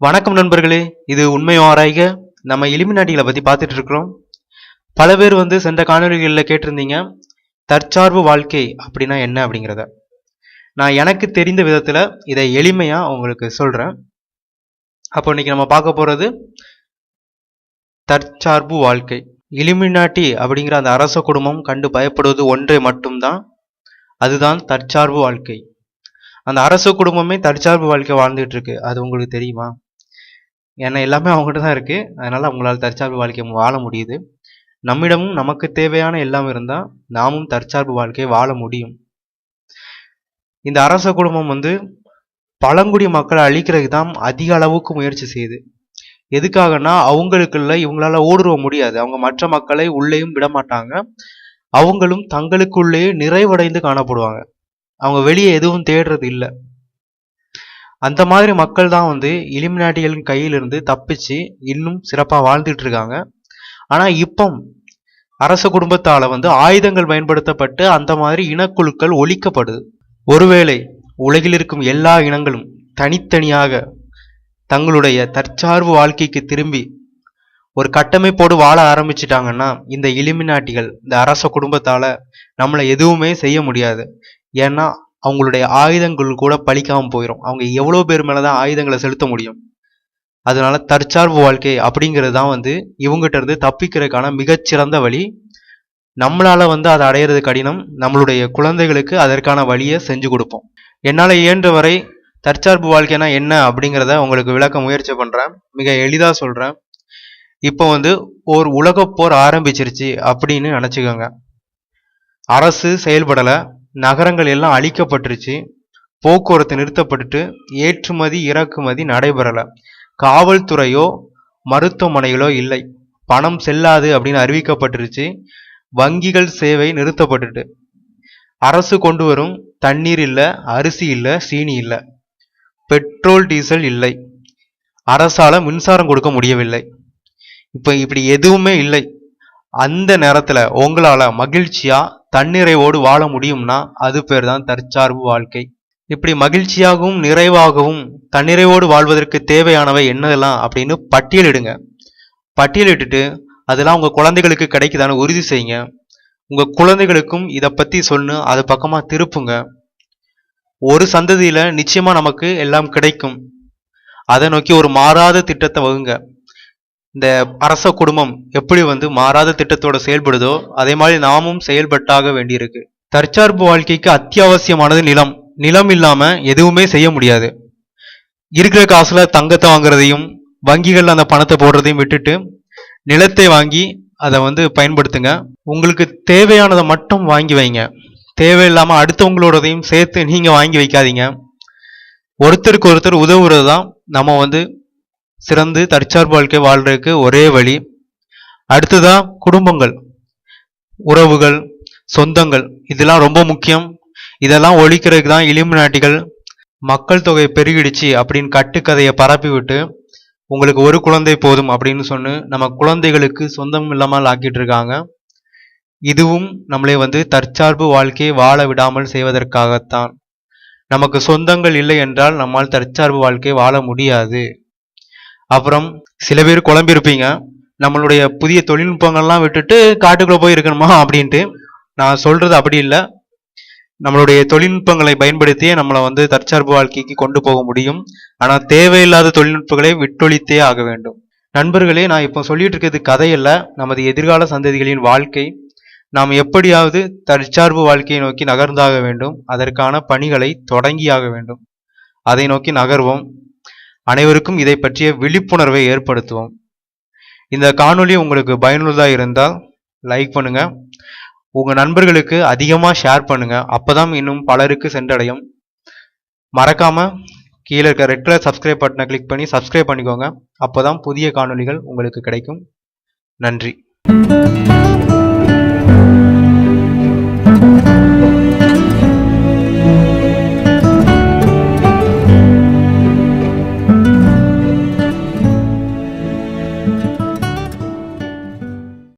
வணக்கம் நண்பர்களே இது உண்மை ஆராய்க? நம்ம எலிமினாட்டிகளை பற்றி பார்த்துட்டு இருக்கிறோம். பல பேர் வந்து சென்ற காணொலிகளில் கேட்டிருந்தீங்க தற்சார்பு வாழ்க்கை அப்படின்னா என்ன அப்படிங்கிறத. நான் எனக்கு தெரிந்த விதத்தில் இதை எளிமையாக உங்களுக்கு சொல்கிறேன் அப்போ இன்னைக்கு நம்ம பார்க்க போகிறது தற்சார்பு வாழ்க்கை. எலிமினாட்டி அப்படிங்கிற அந்த அரச குடும்பம் கண்டு பயப்படுவது ஒன்றே மட்டும்தான் அதுதான் தற்சார்பு வாழ்க்கை. அந்த அரச குடும்பமே தற்சார்பு வாழ்க்கை வாழ்ந்துட்டு இருக்கு. அது உங்களுக்கு தெரியுமா? ஏன்னா எல்லாமே அவங்ககிட்ட தான் இருக்குது அதனால் அவங்களால் தற்சார்பு வாழ்க்கை வாழ முடியுது. நம்மிடமும் நமக்கு தேவையான எல்லாம் இருந்தால் நாமும் தற்சார்பு வாழ்க்கையை வாழ முடியும். இந்த அரச குடும்பம் வந்து பழங்குடி மக்களை அழிக்கிறதுக்கு தான் அதிக அளவுக்கு முயற்சி செய்யுது. எதுக்காகனா அவங்களுக்குள்ள இவங்களால ஊடுருவ முடியாது. அவங்க மற்ற மக்களை உள்ளேயும் விட மாட்டாங்க. அவங்களும் தங்களுக்குள்ளேயே நிறைவடைந்து காணப்படுவாங்க. அவங்க வெளியே எதுவும் தேடுறது இல்லை. அந்த மாதிரி மக்கள் தான் வந்து இலிமினாட்டிகளின் கையிலிருந்து தப்பிச்சு இன்னும் சிறப்பாக வாழ்ந்துட்டு இருக்காங்க ஆனால் இப்போ அரச குடும்பத்தால் வந்து ஆயுதங்கள் பயன்படுத்தப்பட்டு அந்த மாதிரி இனக்குழுக்கள் ஒழிக்கப்படுது. ஒருவேளை உலகில் இருக்கும் எல்லா இனங்களும் தனித்தனியாக தங்களுடைய தற்சார்பு வாழ்க்கைக்கு திரும்பி ஒரு கட்டமைப்போடு வாழ ஆரம்பிச்சிட்டாங்கன்னா இந்த இலிமினாட்டிகள் இந்த அரச குடும்பத்தால் நம்மளை எதுவுமே செய்ய முடியாது. ஏன்னா அவங்களுடைய ஆயுதங்கள் கூட பழிக்காமல் போயிடும் அவங்க எவ்வளோ பேர் மேலே தான் ஆயுதங்களை செலுத்த முடியும்? அதனால தற்சார்பு வாழ்க்கை அப்படிங்கிறது தான் வந்து இவங்ககிட்ட இருந்து தப்பிக்கிறதுக்கான மிகச்சிறந்த வழி. நம்மளால வந்து அதை அடையிறது கடினம். நம்மளுடைய குழந்தைகளுக்கு அதற்கான வழியை செஞ்சு கொடுப்போம். என்னால் இயன்ற வரை தற்சார்பு வாழ்க்கைனா என்ன அப்படிங்கிறத உங்களுக்கு விளக்க முயற்சி பண்ணுறேன் மிக எளிதாக சொல்கிறேன் இப்போ வந்து ஒரு உலகப்போர் ஆரம்பிச்சிருச்சு அப்படின்னு நினச்சிக்கோங்க. அரசு செயல்படலை. நகரங்கள் எல்லாம் அழிக்கப்பட்டுருச்சு. போக்குவரத்து நிறுத்தப்பட்டுட்டு ஏற்றுமதி இறக்குமதி நடைபெறலை. காவல்துறையோ மருத்துவமனைகளோ இல்லை. பணம் செல்லாது அப்படின்னு அறிவிக்கப்பட்டுருச்சு. வங்கிகள் சேவை நிறுத்தப்பட்டுட்டு. அரசு கொண்டு வரும் தண்ணீர் இல்லை அரிசி இல்லை சீனி இல்லை. பெட்ரோல் டீசல் இல்லை. அரசால் மின்சாரம் கொடுக்க முடியவில்லை. இப்போ இப்படி எதுவுமே இல்லை. அந்த நேரத்தில் உங்களால் மகிழ்ச்சியாக தன்னிறைவோடு வாழ முடியும்னா அது பேர் தான் தற்சார்பு வாழ்க்கை. இப்படி மகிழ்ச்சியாகவும் நிறைவாகவும் தன்னிறைவோடு வாழ்வதற்கு தேவையானவை என்னதெல்லாம் அப்படின்னு பட்டியலிடுங்க பட்டியலிட்டுட்டு அதெல்லாம் உங்கள் குழந்தைகளுக்கு கிடைக்குதான்னு உறுதி செய்யுங்க. உங்கள் குழந்தைகளுக்கும் இதை பற்றி சொல்லு அது பக்கமாக திருப்புங்க. ஒரு சந்ததியில் நிச்சயமாக நமக்கு எல்லாம் கிடைக்கும். அதை நோக்கி ஒரு மாறாத திட்டத்தை வகுங்க. இந்த அரச குடும்பம் எப்படி வந்து மாறாத திட்டத்தோட செயல்படுதோ அதே மாதிரி நாமும் செயல்பட்டாக வேண்டியிருக்கு. தற்சார்பு வாழ்க்கைக்கு அத்தியாவசியமானது நிலம். நிலம் இல்லாம எதுவுமே செய்ய முடியாது. இருக்கிற காசுல தங்கத்தை வாங்குறதையும் வங்கிகள்ல அந்த பணத்தை போடுறதையும் விட்டுட்டு நிலத்தை வாங்கி அதை வந்து பயன்படுத்துங்க. உங்களுக்கு தேவையானதை மட்டும் வாங்கி வைங்க. தேவையில்லாம அடுத்தவங்களோடதையும் சேர்த்து நீங்க வாங்கி வைக்காதீங்க. ஒருத்தருக்கு ஒருத்தர் உதவுறது தான் நம்ம வந்து சிறந்து தற்சார்பு வாழ்க்கை வாழ்றதுக்கு ஒரே வழி. அடுத்ததா குடும்பங்கள். உறவுகள் சொந்தங்கள். இதெல்லாம் ரொம்ப முக்கியம். இதெல்லாம் ஒழிக்கிறதுக்கு தான் இலிமினாட்டிகள் மக்கள் தொகை பெருகிடுச்சு அப்படின்னு கட்டுக்கதையை பரப்பிவிட்டு உங்களுக்கு ஒரு குழந்தை போதும் அப்படின்னு சொன்னு நம்ம குழந்தைகளுக்கு சொந்தம் இல்லாமல் ஆக்கிட்டு இருக்காங்க. இதுவும் நம்மளை வந்து தற்சார்பு வாழ்க்கையை வாழ விடாமல் செய்வதற்காகத்தான். நமக்கு சொந்தங்கள் இல்லை என்றால் நம்மால் தற்சார்பு வாழ்க்கை வாழ முடியாது. அப்புறம் சில பேர் குழம்பியிருப்பீங்க நம்மளுடைய புதிய தொழில்நுட்பங்கள்லாம் விட்டுட்டு காட்டுக்குள்ளே போய் இருக்கணுமா அப்படின்ட்டு. நான் சொல்கிறது அப்படி இல்லை. நம்மளுடைய தொழில்நுட்பங்களை பயன்படுத்தியே நம்மளை வந்து தற்சார்பு வாழ்க்கைக்கு கொண்டு போக முடியும். ஆனால் தேவையில்லாத தொழில்நுட்பங்களை விட்டொழித்தே ஆக வேண்டும். நண்பர்களே நான் இப்போ சொல்லிட்டு இருக்கிறது கதையல்ல நமது எதிர்கால சந்ததிகளின் வாழ்க்கை. நாம் எப்படியாவது தற்சார்பு வாழ்க்கையை நோக்கி நகர்ந்தாக வேண்டும். அதற்கான பணிகளை தொடங்கியாக வேண்டும். அதை நோக்கி நகர்வோம். அனைவருக்கும் இதை பற்றிய விழிப்புணர்வை ஏற்படுத்துவோம். இந்த காணொளி உங்களுக்கு பயனுள்ளதாக இருந்தால் லைக் பண்ணுங்க. உங்கள் நண்பர்களுக்கு அதிகமாக ஷேர் பண்ணுங்க. அப்போதான் இன்னும் பலருக்கு சென்றடையும். மறக்காமல் கீழே இருக்க ரெட் கலர் சப்ஸ்கிரைப் பட்டனை கிளிக் பண்ணி சப்ஸ்கிரைப் பண்ணிக்கோங்க. அப்போதான் புதிய காணொளிகள் உங்களுக்கு கிடைக்கும். நன்றி.